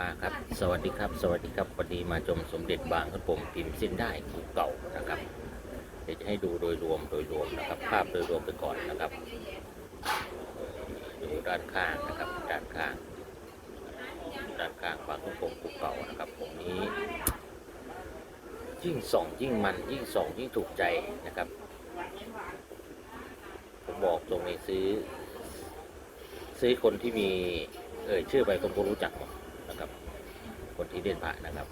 มาครับ สวัสดีครับ สวัสดีครับวันนี้มาชมสมเด็จบางครับผมพิมพ์เส้นได้คู่เก่านะครับเดี๋ยวจะให้ดูโดยรวมโดยรวมนะครับ ภาพโดยรวมไปก่อนนะครับ ดูด้านข้างนะครับ ด้านข้าง ด้านข้างบางครับผมคู่เก่านะครับผมนี้ ยิ่งส่องยิ่งมันยิ่งส่องยิ่งถูกใจนะครับ ผมบอกตรงนี้ซื้อ ซื้อคนที่มีเอ่ยชื่อไปคนก็รู้จักหมด นะครับ คนที่เล่นพระนะครับ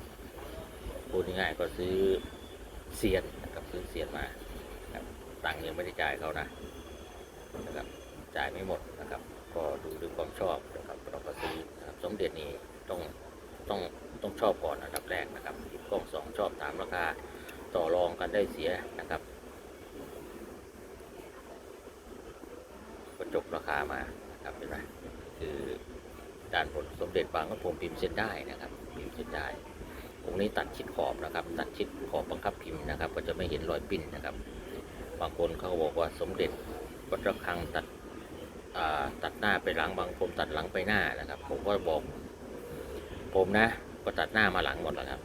พูดง่ายๆก็ซื้อเซียนนะครับซื้อเซียนมาครับตังค์ยังไม่ได้จ่ายเขานะนะครับจ่ายไม่หมดนะครับ ก็ดูด้วยความชอบนะครับเราก็ซื้อนะครับสมเด็จนี่ต้องต้องต้องชอบก่อนอันดับแรกนะครับหยิบกล้องสองชอบตามราคาต่อรองกันได้เสียนะครับก็จบราคามานะครับเห็นไหม ด้านบนสมเด็จบางก็ผมพิมพ์เส้นได้นะครับ พิมพ์เส้นได้องค์นี้ตัดชิดขอบนะครับ ตัดชิดขอบบังคับพิมพ์นะครับ ก็จะไม่เห็นรอยปิ้นนะครับ บางคนเขาบอกว่าสมเด็จวัดระฆังตัดตัดหน้าไปหลังบางคนตัดหลังไปหน้านะครับ ผมก็บอก ผมนะ ก็ตัดหน้ามาหลังหมดแล้วครับ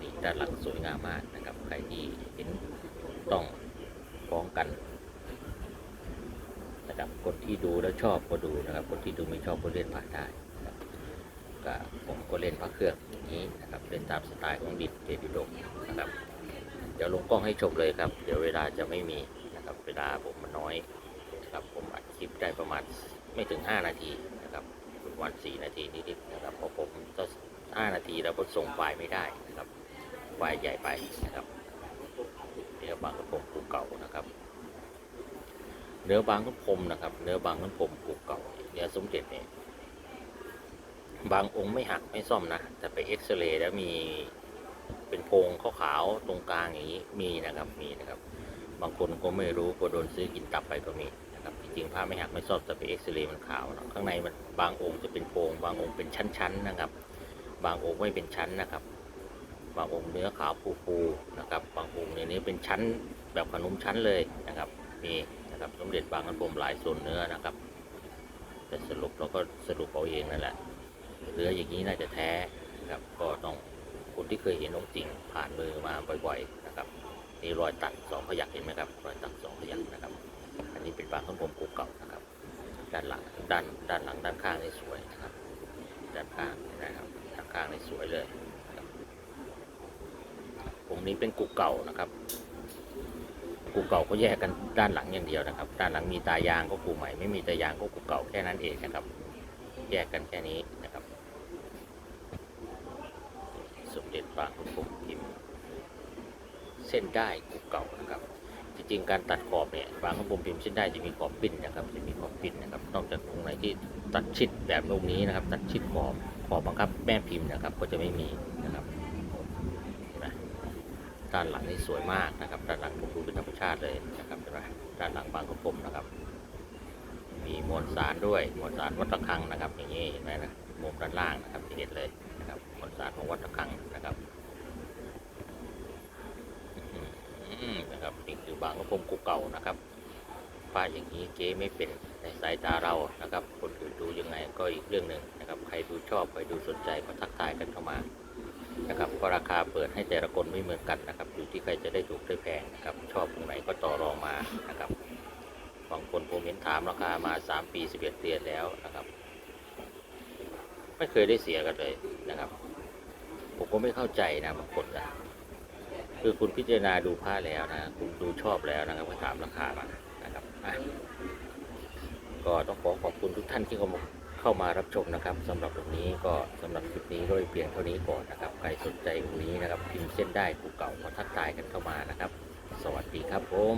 นี่ด้านหลังสวยงามมากนะครับ ใครที่เห็นต้องฟ้องกัน นะคนที่ดูแล้วชอบก็ดูนะครับคนที่ดูไม่ชอบก็เล่นผ่านได้นะครับก็ผมก็เล่นพระเครื่องอย่างนี้นะครับเล่นตามสไตล์ของดิดเดดิโดกนะครับ เดี๋ยวลงกล้องให้ชมเลยครับ เดี๋ยวเวลาจะไม่มีนะครับ เวลาผมมันน้อยนะครับผมอัดคลิปได้ประมาณไม่ถึง 5 นาทีนะครับประมาณ4นาทีนิดๆนะครับพราะผมจะ5นาทีแล้วก็ส่งไฟล์ไม่ได้นะครับไฟล์ใหญ่ไปนะครับเดี๋ยวบางกระผมกูเก่านะครับ เนื้อบางน้ำพรมนะครับ เนื้อบางน้ำพรมปลูกเก่าเนื้อสมเด็จเนี่ยบางองค์ไม่หักไม่ซ่อมนะ แต่ไปเอ็กซเรย์แล้วมีเป็นโพรงขาวๆตรงกลางอย่างนี้มีนะครับมีนะครับ บางคนก็ไม่รู้ก็โดนซื้อกินตับไปก็มีนะครับจริงๆผ้าไม่หักไม่ซ่อมแต่ไปเอ็กซเรย์มันขาวนะข้างในมันบางองค์จะเป็นโพรงบางองค์เป็นชั้นๆนะครับ บางองค์ไม่เป็นชั้นนะครับบางองค์เนื้อขาวฟูๆนะครับ บางองค์ในนี้เป็นชั้นแบบขนมชั้นเลยนะครับ มี นะครับ สมเด็จบางกันผมหลายส่วนเนื้อนะครับ แต่สรุปเราก็สรุปเอาเองนั่นแหละเนื้ออย่างนี้น่าจะแท้นะครับ ก็ต้องคนที่เคยเห็นองค์จริงผ่านมือมาบ่อย ๆนะครับนี่รอยตัดสองพยักเห็นไหมครับรอยตัดสองพยักนะครับ อันนี้เป็นบางขันผมกูเก่านะครับ ด้านหลังด้านด้านหลังด้านข้างนี่สวยนะครับ ด้านข้างนะครับด้านข้างนี่สวยเลยครับผมนี้เป็นกูเก่านะครับ กูเก่าก็แยกกันด้านหลังอย่างเดียวนะครับ ด้านหลังมีตายางก็กูใหม่ไม่มีตายางก็กูเก่าแค่นั้นเองนะครับ แยกกันแค่นี้นะครับสมเด็จบางขุนพมพิมพ์เส้นได้กูเก่านะครับ จริงๆการตัดขอบเนี่ยบางขุนพมพิมพ์เส้นได้จะมีขอบปิ้นนะครับ จะมีขอบปิ้นนะครับ นอกจากตรงไหนที่ตัดชิดแบบตรงนี้นะครับ ตัดชิดขอบขอบบังคับแม่พิมพ์นะครับ ก็จะไม่มีนะครับเห็นไหม ด้านหลังนี่สวยมากนะครับ ด้านหลังผมดูเป็นธรรมชาติเลยนะครับเห็นไหมด้านหลังบางกระผมนะครับ มีมวลสารด้วยมวลสารวัดระฆังนะครับ อย่างนี้เห็นไหมนะมุมด้านล่างนะครับเห็นเลยนะครับมวลสารของวัดระฆังนะครับอืมนะครับนี่คือบางกระผมกูเก่านะครับป้าอย่างนี้เก๊ไม่เป็นในสายตาเรานะครับ คนอื่นดูยังไงก็อีกเรื่องหนึ่งนะครับ ใครดูชอบใครดูสนใจก็ทักทายกันเข้ามา นะครับก็ราคาเปิดให้แต่ละคนไม่เหมือนกันนะครับ อยู่ที่ใครจะได้ถูกได้แพงนะครับ ชอบตรงไหนก็ต่อรองมานะครับบางคนผมเห็นถามราคามา 3 ปี 11เดือนแล้วนะครับ ไม่เคยได้เสียกันเลยนะครับ ผมก็ไม่เข้าใจนะบางคนนะคือคุณพิจารณาดูผ้าแล้วนะคุณดูชอบแล้วนะครับก็ถามราคามานะครับก็ต้องขอขอบคุณทุกท่านที่เข้ามา เข้ามารับชมนะครับสำหรับตรงนี้ก็สำหรับคลิปนี้ก็เพียงเท่านี้ก่อนนะครับ ใครสนใจตรงนี้นะครับพิมพ์เส้นได้กูเก่ามาทักทายกันเข้ามานะครับ สวัสดีครับผม